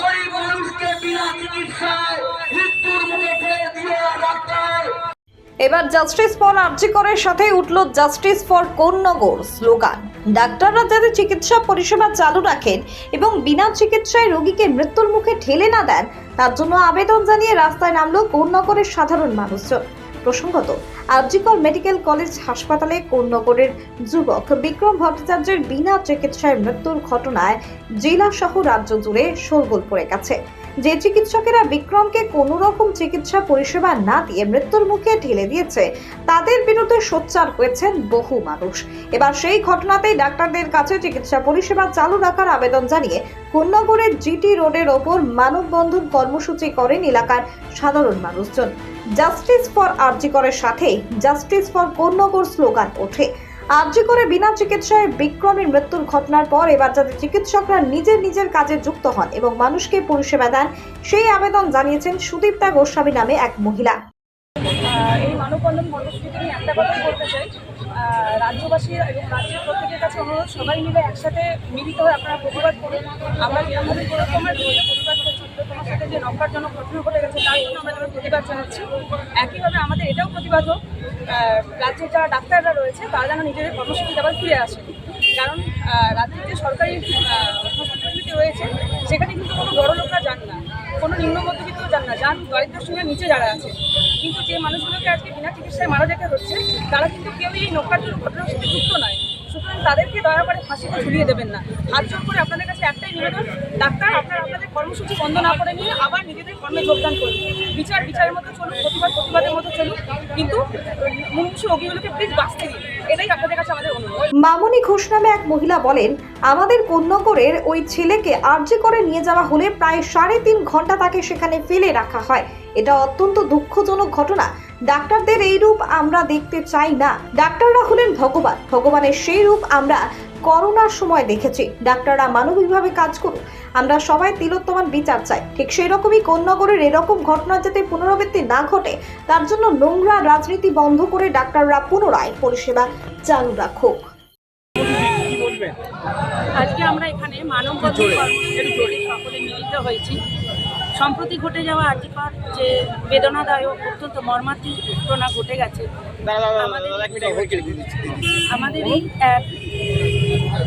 গরিব মানুষকে বিনা চিকিৎসায় মৃত্যুর মুখে ফেলে দিয়ে ডাক্তার। এবার জাস্টিস ফর আর্যিকরের সাথে উঠল জাস্টিস ফর কোন্নগর স্লোগান। ডাক্তাররা যাতে চিকিৎসা পরিষেবা চালু রাখেন এবং বিনা চিকিৎসায় রোগীকে মৃত্যুর মুখে ঠেলে না দেন, তার জন্য আবেদন জানিয়ে রাস্তায় নামল কোন্নগরের সাধারণ মানুষজন। প্রসঙ্গত আরজিকর মেডিকেল কলেজ হাসপাতালে কোন্নগরের যুবক বিক্রম ভট্টাচার্যের বিনা চিকিৎসায় মৃত্যুর ঘটনায় জেলা সহ রাজ্য জুড়ে শোরগোল পড়ে গেছে। যে চিকিৎসকেরা বিক্রমকে কোনো রকম চিকিৎসা পরিষেবা না দিয়ে মৃত্যুর মুখে ঠেলে দিয়েছে, তাদের বিরুদ্ধে সোচ্চার হয়েছেন বহু মানুষ। এবার সেই ঘটনাতেই ডাক্তারদের কাছে চিকিৎসা পরিষেবা চালু রাখার আবেদন জানিয়ে কোন্নগরের জিটি রোডের ওপর মানববন্ধন কর্মসূচি করেন এলাকার সাধারণ মানুষজন। জাস্টিস ফর আরজিকরের সাথে জাস্টিস ফর কর্ণগর স্লোগান ওঠে। আরজি করে বিনা চিকিৎসায় বিক্রমের মৃত্যুর ঘটনার পর এবার যাদের চিকিৎসকরা নিজের নিজের কাজে যুক্ত হন এবং মানুষকে পরিষেবা দেন, সেই আবেদন জানিয়েছেন সুদীপ্তা গোস্বামী নামে এক মহিলা। এই একটা বলতে চাই। রাজ্যবাসী এবং রাজ্যের প্রত্যেকের কাছে অনুরোধ, সবাই মিলে একসাথে মিলিত হয়ে আপনারা প্রতিবাদ করুন। আমরা আমাদের তোমার প্রতিবাদ করছি তোমার সাথে যে নকারজনক ঘটনা ঘটে গেছে, তার জন্য আমরা তাদের প্রতিবাদ জানাচ্ছি। একইভাবে আমাদের এটাও প্রতিবাদ হোক রাজ্যের যারা ডাক্তাররা রয়েছে, তারা যেন নিজেদের কর্মসূচিতে আবার ফিরে আসে। কারণ রাজ্যের যে সরকারি হসপিটালগুলিতে রয়েছে, সেখানে কিন্তু কোনো বড় লোকরা যান না। কোনো নিম্ন মধ্যবিত্ত যান না, যান দরিদ্র সঙ্গে নিচে যারা আছে। কিন্তু যে মানুষগুলোকে আজকে বিনা চিকিৎসায় মারা যেতে হচ্ছে, তারা কিন্তু কেউই এই নৌকার ঘটনার সাথে যুক্ত নয়। সুতরাং তাদেরকে দয়া করে ফাঁসিতে ঝুলিয়ে দেবেন না। হাত জোর করে আপনাদের কাছে একটাই নিবেদন, ডাক্তার আপনারা আপনাদের কর্মসূচি বন্ধ না করে নিয়ে আবার নিজেদের কর্মে যোগদান করুন। বিচার বিচারের মতো চলুক, প্রতিবাদ প্রতিবাদের মতো চলুক, কিন্তু মুমূর্ষু রোগীগুলোকে প্লিজ বাঁচতে দিন। এটাই আপনাদের মামনি ঘোষ নামে এক মহিলা বলেন, আমাদের কন্যকরের ওই ছেলেকে আর্জি করে নিয়ে যাওয়া হলে প্রায় সাড়ে তিন ঘণ্টা তাকে সেখানে ফেলে রাখা হয়। এটা অত্যন্ত দুঃখজনক ঘটনা। ডাক্তারদের এই রূপ আমরা দেখতে চাই না। ডাক্তাররা হলেন ভগবান। ভগবানের সেই রূপ আমরা করোনার সময় দেখেছি। ডাক্তাররা মানবিকভাবে কাজ করুক আমরা সবাই তিলোত্তমান বিচার চাই। ঠিক সেই রকমই কন্যাগরের এরকম ঘটনা যাতে পুনরাবৃত্তি না ঘটে, তার জন্য নোংরা রাজনীতি বন্ধ করে ডাক্তাররা পুনরায় পরিষেবা চালু রাখুক কি বলবেন আজকে আমরা সকলে মিলিত হয়েছি। সম্প্রতি ঘটে যাওয়া আর্টিকর যে বেদনাদায়ক অত্যন্ত মর্মান্তিক ঘটনা ঘটে গেছে। আমাদের এই এক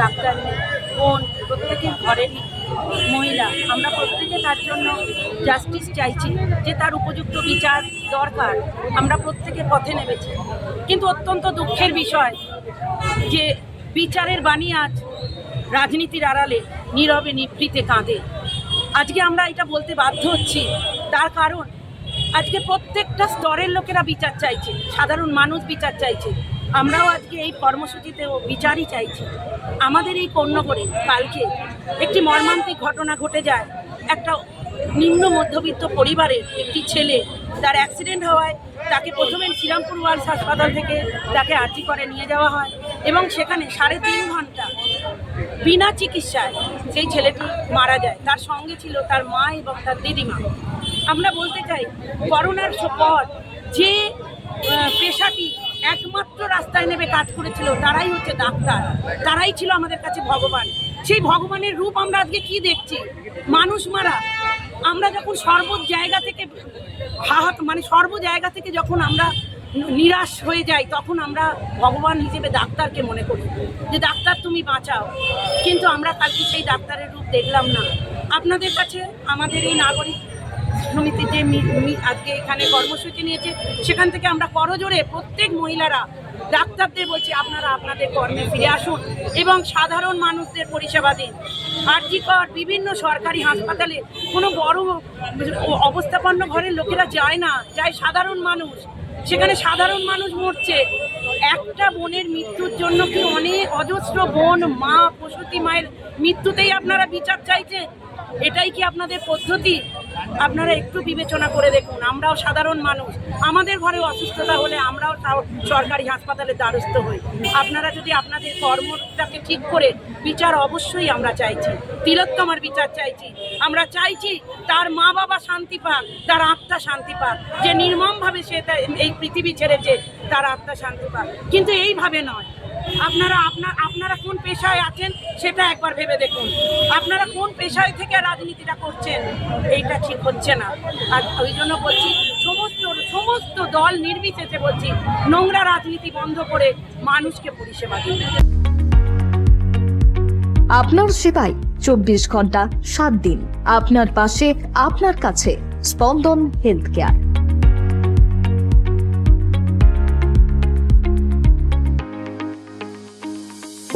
ডাক্তার বোন প্রত্যেকের ঘরেরই মহিলা। আমরা প্রত্যেকে তার জন্য জাস্টিস চাইছি যে তার উপযুক্ত বিচার দরকার। আমরা প্রত্যেকে পথে নেমেছি। কিন্তু অত্যন্ত দুঃখের বিষয় যে বিচারের বাণী আজ রাজনীতির আড়ালে, নীরবে নিভৃতে কাঁদে। আজকে আমরা এটা বলতে বাধ্য হচ্ছি। তার কারণ, আজকে প্রত্যেকটা স্তরের লোকেরা বিচার চাইছে। সাধারণ মানুষ বিচার চাইছে। আমরাও আজকে এই কর্মসূচিতেও বিচারই চাইছি। আমাদের এই কন্যকরে কালকে একটি মর্মান্তিক ঘটনা ঘটে যায়। একটা নিম্ন মধ্যবিত্ত পরিবারের একটি ছেলে তার অ্যাক্সিডেন্ট হওয়ায় তাকে প্রথমে শ্রীরামপুর ওয়ার্লস হাসপাতাল থেকে তাকে আর্জি করে নিয়ে যাওয়া হয় এবং সেখানে সাড়ে তিন ঘণ্টা বিনা চিকিৎসায় সেই ছেলেটি মারা যায়। তার সঙ্গে ছিল তার মা এবং তার দিদিমা। আমরা বলতে চাই, করোনার পর যে পেশাটি একমাত্র রাস্তায় নেমে কাজ করেছিল, তারাই হচ্ছে ডাক্তার। তারাই ছিল আমাদের কাছে ভগবান। সেই ভগবানের রূপ আমরা আজকে কি দেখছি? মানুষ মারা। আমরা যখন সর্ব জায়গা থেকে হাহাত মানে সর্ব জায়গা থেকে যখন আমরা নিরাশ হয়ে যাই, তখন আমরা ভগবান হিসেবে ডাক্তারকে মনে করি যে, ডাক্তার, তুমি বাঁচাও। কিন্তু আমরা কালকে সেই ডাক্তারের রূপ দেখলাম না। আপনাদের কাছে আমাদের এই নাগরিক সমিতি যে আজকে এখানে কর্মসূচি নিয়েছে, সেখান থেকে আমরা করজোরে প্রত্যেক মহিলারা ডাক্তারদের বলছি, আপনারা আপনাদের কর্মে ফিরে আসুন। এবং সাধারণ মানুষদের পরিষেবা দিন। আর্থিকর বিভিন্ন সরকারি হাসপাতালে কোনো বড় অবস্থাপন্ন ঘরের লোকেরা যায় না, যায় সাধারণ মানুষ। সেখানে সাধারণ মানুষ মরছে। একটা বোনের মৃত্যুর জন্য কি অনেক অজস্র বোন, মা, প্রসূতি মায়ের মৃত্যুতেই আপনারা বিচার চাইছেন? এটাই কি আপনাদের পদ্ধতি? আপনারা একটু বিবেচনা করে দেখুন, আমরাও সাধারণ মানুষ। আমাদের ঘরে অসুস্থতা হলে আমরাও সরকারি হাসপাতালে দ্বারস্থ হই। আপনারা যদি আপনাদের কর্মটাকে ঠিক করে, বিচার অবশ্যই আমরা চাইছি। তিলোত্তমার বিচার চাইছি। আমরা চাইছি তার মা বাবা শান্তি পাক, তার আত্মা শান্তি পাক। যে নির্মমভাবে সে এই পৃথিবী ছেড়েছে, তার আত্মা শান্তি পাক। কিন্তু এইভাবে নয়। আপনারা আপনার আপনারা কোন পেশায় আছেন সেটা একবার ভেবে দেখুন। আপনারা কোন পেশায় থেকে রাজনীতিটা করছেন, এইটা ঠিক হচ্ছে না। আর ওই জন্য বলছি, সমস্ত সমস্ত দল নির্বিশেষে বলছি, নোংরা রাজনীতি বন্ধ করে মানুষকে পরিষেবা দিন। আপনার সেবায় চব্বিশ ঘণ্টা, সাত দিন। আপনার পাশে, আপনার কাছে, স্পন্দন হেলথ কেয়ার।